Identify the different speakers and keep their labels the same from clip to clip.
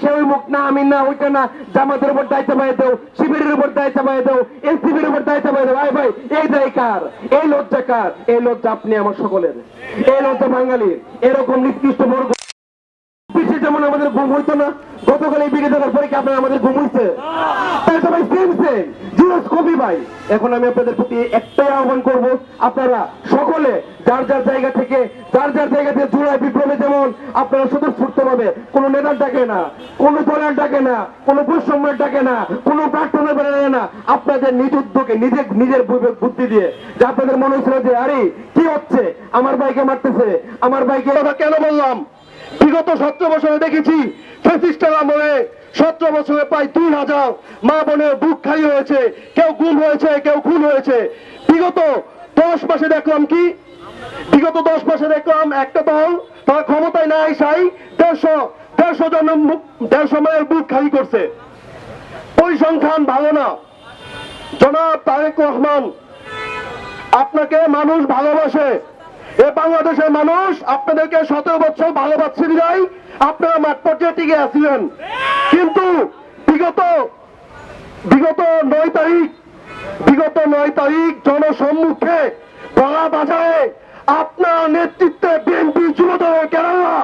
Speaker 1: সে ওই মুখ না, আমি না, ওইটা না। জামাতের উপর দায়িত্ব পাই দেও, শিবিরের উপর দায়িত্ব পাই দেও শিবিরের উপর দায়িত্ব পাই দেও। ভাই ভাই, এই দায় কার? এই লজ্জা কার? এই লজ্জা আপনি আমার সকলের। এই লজ্জা বাঙালির। এরকম নির্দিষ্ট বর্গ যেমন আমাদের ঘুম হইতো না, গতকাল এই বিড়ি দেওয়ার পরে কি আপনার আমাদের ঘুম হইছে? ভাই সেম সেম কপি ভাই। এখন আমি আপনাদের প্রতি একটাই আহ্বান করব, আপনারা সকলে যার যার জায়গা থেকে, যার যার জায়গা থেকে বিপ্লবে যেমন আপনারা স্বতঃস্ফূর্ত ভাবে কোনো নেতার ডাকে না, কোনো দলের ডাকে না, কোনো বৈষম্যের ডাকে না, কোনো প্রার্থনা বেড়ে না, আপনাদের নিজ উদ্যোগে, নিজে, নিজের বুদ্ধি দিয়ে, যে আপনাদের মনে হয়েছিল যে, আরে, কি হচ্ছে? আমার ভাইকে মারতেছে, আমার কথা কেন বললাম? বিগত সতেরো বছরে দেখেছি ফ্যাসিস্টের আমলে সতেরো বছরে প্রায় দুই হাজার মা বোনের বুক খালি হয়েছে, কেউ গুম হয়েছে, কেউ খুন হয়েছে। বিগত দশ মাসে দেখলাম কি? বিগত দশ মাসে দেখলাম একটা দল তারা ক্ষমতায় না আইসাই দেড়শো দেড়শো জন দেড়শো মায়ের বুক খালি করছে। পরিসংখ্যান ভালো না। জনাব তারেক রহমান, আপনাকে মানুষ ভালোবাসে। এ বাংলাদেশের মানুষ, আপনাদেরকে সতেরো বছর ভালোবাসছে বিদায়। আপনারা মাঠ পর্যায়ে টিকে আসছিলেন কিন্তু বিগত বিগত নয় তারিখ, বিগত নয় তারিখ জনসম্মুখে বলা বাজারে আপনার নেতৃত্বে বিএনপি যুবদলের কেরালা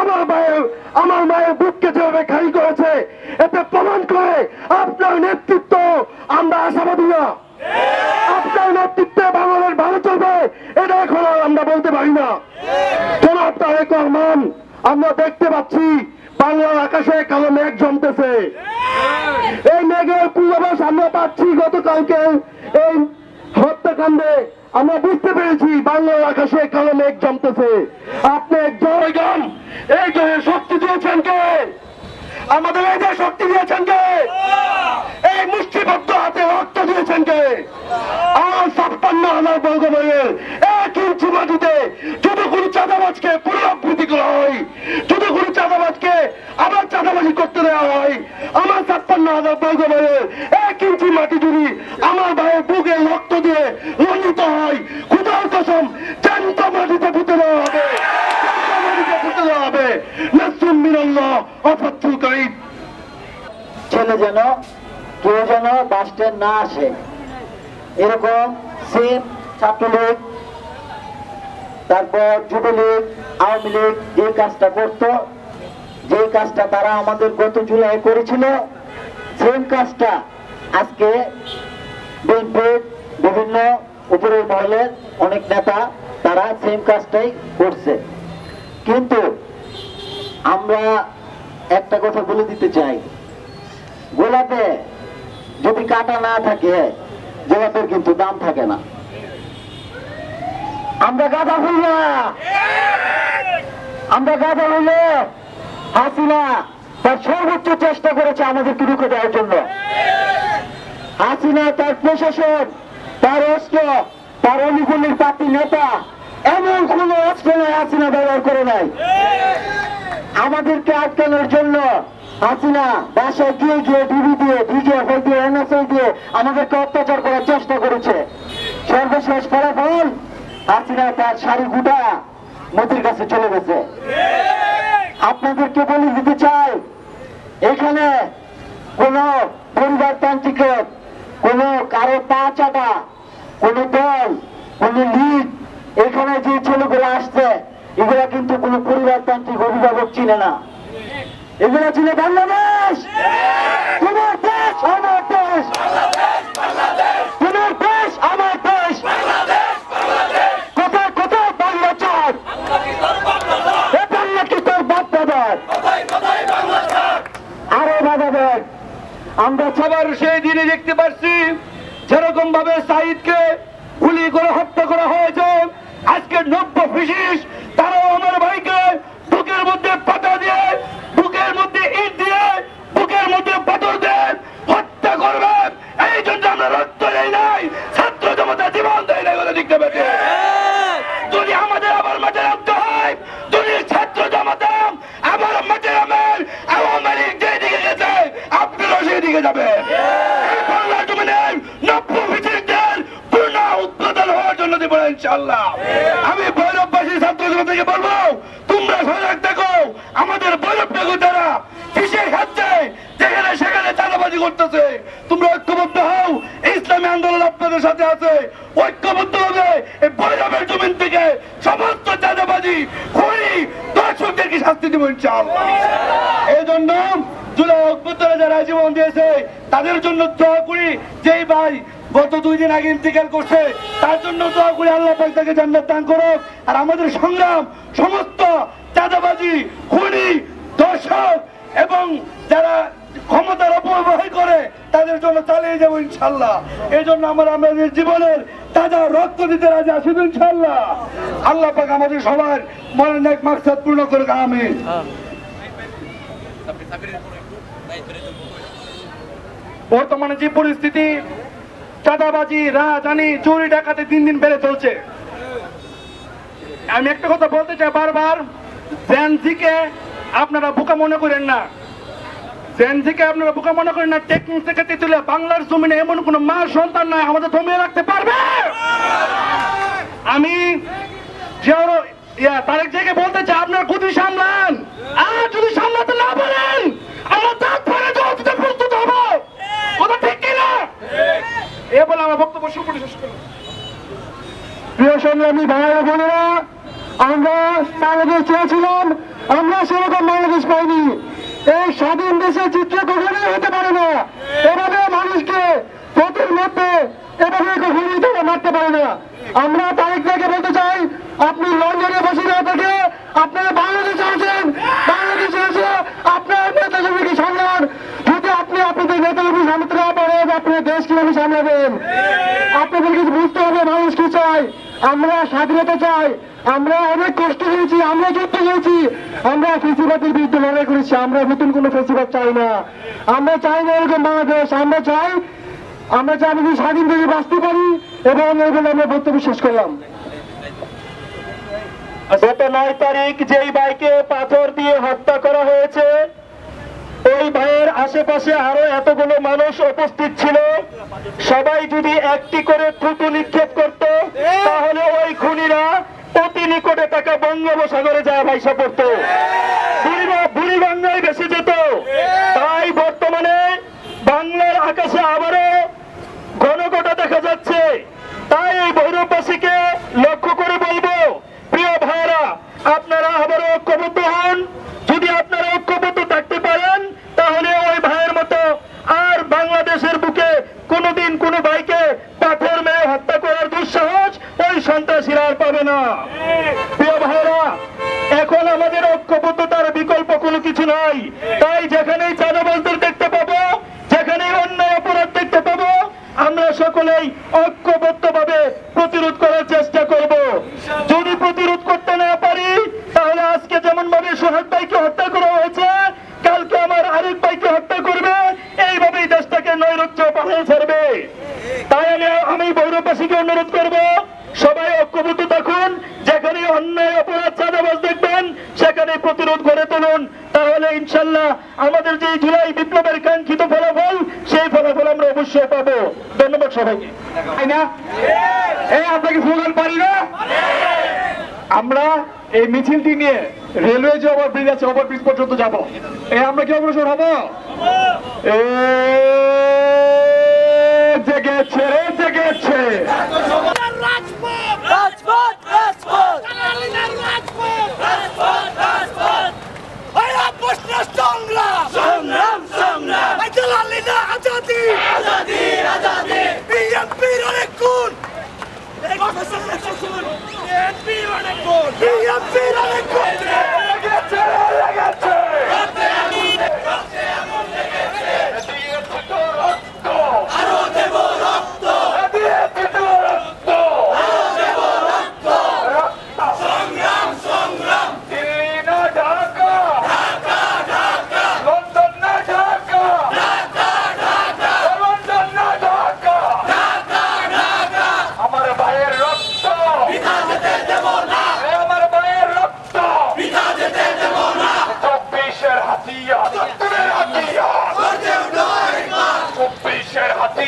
Speaker 1: আমার মায়ের আমার মায়ের বুককে যেভাবে খালি করেছে, এতে প্রমাণ করে আপনার নেতৃত্ব আমরা আশাবাদী না। আপনার নেতৃত্বে বাংলাদেশ ভালো চলবে, এটা এখন আমরা বলতে পারি না। জনাব তারেক রহমান, আমরা দেখতে পাচ্ছি বাংলার আকাশে কালো মেঘ জমতেছে। এই মেঘের পূর্বাভাস আমরা পাচ্ছি গতকালকে এই হত্যাকাণ্ডে। আমরা বুঝতে পেরেছি বাংলার আকাশে কালো মেঘ জমতেছে। আপনি জয়গান এই যে শক্তি দিয়েছেন কে? আমাদের এই যে শক্তি দিয়েছেন কে এই মুষ্টিবদ্ধ হাতে রক্ত দিয়েছেন কে আমার ছাপ্পান্ন হাজার বর্গ মাইলের এক ইঞ্চি মাটিতে যদি কোনো চাঁদাবাজকে পুনরাবৃত্তি করা হয় যদি কোনো চাঁদাবাজকে আবার চাঁদাবাজি করতে দেওয়া হয় আমার হাজার বর্গ মাইলের এক ইঞ্চি মাটি যদি আমার ভাইয়ের বুকে রক্ত দিয়ে রঞ্জিত হয়, খুদার কসম, জ্যান্ত মাটিতে পুঁতে দেওয়া হবে।
Speaker 2: ছেলে যেন, কেউ যেন বাস না আসে। এরকম সিম ছাত্রলীগ, তারপর যুবলীগ, আওয়ামী লীগ যে কাজটা করত, যে কাজটা তারা আমাদের গত জুলাই করেছিল সেম কাজটা আজকে বিএনপির বিভিন্ন উপরের মহলের অনেক নেতা, তারা সেম কাজটাই করছে। কিন্তু আমরা একটা কথা বলে দিতে চাই। গোলাপে যদি কাটা না থাকে, গোলাপের কিন্তু দাম থাকে না। আমরা গাঁদা ফুল না! আমরা গাঁদা হইলে হাসিনা! তার সর্বোচ্চ চেষ্টা করেছে আমাদেরকে রুখে দেওয়ার জন্য। হাসিনা তার প্রশাসন, তার অস্ত্র তার অনুকূলের পার্টি নেতা, এমন কোন অস্ত্র নয় হাসিনা ব্যবহার করে নাই। আমাদেরকে আটকানোর জন্য হাসিনা বাসায় গিয়ে গিয়ে ডিবি দিয়ে ডিজিএফআই দিয়ে এনএসআই দিয়ে আমাদেরকে অত্যাচার করার চেষ্টা করেছে। সর্বশেষ ফলাফল, হাসিনা তার শাড়ি গুটা মোদির কাছে চলে গেছে। আপনাদেরকে বলে দিতে চাই এখানে কোন পরিবারতান্ত্রিক কোন কারও পা চাটা কোন দল কোন লীগ এখানে যে ছেলেগুলো আসছে এগুলা কিন্তু কোন পরিবারতান্ত্রিক অভিভাবক চিনে না। এগুলো চিনে বাংলাদেশ! তোমার দেশ আমার
Speaker 1: विशेष বলব, তোমরা সজাগ দেখো আমাদের বৈরবটাকে যারা, কিসের ক্ষেত্রে যেখানে সেখানে চাঁদাবাজি
Speaker 3: করতেছে। তোমরা ঐক্যবদ্ধ হও, ইসলামী আন্দোলন আপনাদের সাথে আছে। ঐক্যবদ্ধ হবে এই বৈরবের জমিন থেকে সমস্ত চাঁদাবাজি খুনি দর্শকদেরকে শাস্তি দেবো ইনশাআল্লাহ। এই জন্য জুলাই অভ্যন্তরে যারা জীবন দিয়েছে, তাদের জন্য দোয়া করি, যেই ভাই গত দুই দিন আগে ইন্তিকাল করছে। তার জন্য দোয়া করি আল্লাহ পাক তাকে জান্নাত দান করুক। আর আমাদের সংগ্রাম, সমস্ত চাঁদাবাজি, খুনি, দর্শক এবং যারা ক্ষমতার অপব্যবহার করে, তাদের জন্য চালিয়ে যাব ইনশাল্লাহ এই জন্য আমরা আমাদের জীবনের তাজা রক্ত দিতে রাজি তো ইনশাল্লাহ আল্লাহ পাক আমাদের সবার মনের এক মাকসাদ পূর্ণ করুক আমি বর্তমানে যে পরিস্থিতি চাঁদাবাজি রাজানি চুরি ডাকাতে দিন দিন বেড়ে চলছে। আমি একটা কথা বলতে চাই বারবার জেনজিকে আপনারা বোকা মনে করেন না। জেনজিকে আপনারা বোকা মনে করেন না টেকনিক থেকে তেতুলে বাংলার জমিনে এমন কোন মা সন্তান নাই, আমাদের দমিয়ে রাখতে পারবে? আমি তারেক জেগে বলতে চাই, আপনার গতি সামলান। আর যদি সামলাতে না পারেন, আমরা দাঁত ধরে জবাব দিতে প্রস্তুত হব কথা ঠিক কিনা
Speaker 4: মানুষকে পথের মধ্যে মারতে পারে না। আমরা তারিখ থেকে বলতে চাই, আপনি লন্ডনে বসে না আপনারা বাংলাদেশে আসেন বাংলাদেশে এসে আপনার নেতা কর্মীকে সামলান যদি আপনি আপনাদের নেতা কর্মী সামলাতে না পারেন আপনার দেশ কীভাবে সামলাবেন আপনাদের কিছু বুঝতে হবে মানুষ কি চাই আমরা স্বাধীনতা চাই। আমরা অনেক কষ্ট হয়েছি আমরা যুদ্ধ হয়েছি আমরা ফেসিবাদের বিরুদ্ধে লড়াই করেছি, আমরা নতুন কোনো ফেসিবাদ চাই না। আমরা চাই না এরকম বাংলাদেশ, আমরা চাই আমরা চাই আমি স্বাধীন থেকে বাঁচতে পারি এবং এই বলে আমরা বক্তব্য শেষ করলাম। গত নয় তারিখ যেই বাইকে পাথর দিয়ে হত্যা করা হয়েছে ওই ভাইয়ের আশেপাশে আরও এতগুলো মানুষ উপস্থিত ছিল। সবাই যদি একটি করে থুতু নিক্ষেপ করত, তাহলে ওই খুনিরা অতি নিকটে তাকে বঙ্গোপসাগরে যাওয়া ভাইসা পড়তো বুড়িবা- বুড়িগঙ্গায় ভেসে যেত তাই বর্তমানে বাংলার আকাশে আবারও ঘনঘটা দেখা যাচ্ছে তাই এই ভৈরববাসীকে লক্ষ্য করে বলব প্রিয় ভাইরা আপনারা আবারও ঐক্যবদ্ধ হন যদি আপনারা ঐক্যবদ্ধ থাকতে পারেন তাহলে ওই ভাইয়ের মতো আর বাংলাদেশের বুকে কোনোদিন কোনো ভাইকে পাথর মেরে হত্যা করার দুঃসাহস ওই সন্ত্রাসীরা আর পাবে না প্রিয় ভাইরা এখন আমাদের ঐক্যবদ্ধতার বিকল্প কোনো কিছু নাই। তাই যেখানেই চাঁদাবাজদের দেখতে পাবো যেখানেই অন্যায় অপরাধ দেখতে পাবো আমরা সকলেই ঐক্যবদ্ধভাবে প্রতিরোধ করার চেষ্টা করব যদি প্রতিরোধ করতে না পারি তাহলে আজকে যেমন ভাবে সোহাগ ভাইকে হত্যা করা হয়েছে কালকে আমার আরেক ভাইকে হত্যা করবে এইভাবেই দেশটাকে নৈরজ্য পাঠিয়ে ছাড়বে তাই আমি আমি বৈরবাসীকে অনুরোধ করব সবাই ঐক্যবদ্ধ থাকুন যেখানে অন্যায় অপরাধ চাঁদাবাজ দেখবেন সেখানে প্রতিরোধ গড়ে তুলুন তাহলে ইনশাল্লাহ আমাদের যে জুলাই বিপ্লবের কাঙ্ক্ষিত ফলাফল সেই ফলাফল আমরা অবশ্যই পাবো। ধন্যবাদ সবাইকে। তাই না? এই আপনাকে স্লোগান পারি না? আমরা এই মিছিলটি নিয়ে রেলওয়ে যে ওভারব্রিজ আছে ওভারব্রিজ পর্যন্ত যাব। এ আমরা কি অগ্রসর হব? এ
Speaker 5: ¡Que viva Necol! ¡Que viva Necol! বিশ্বের হাতি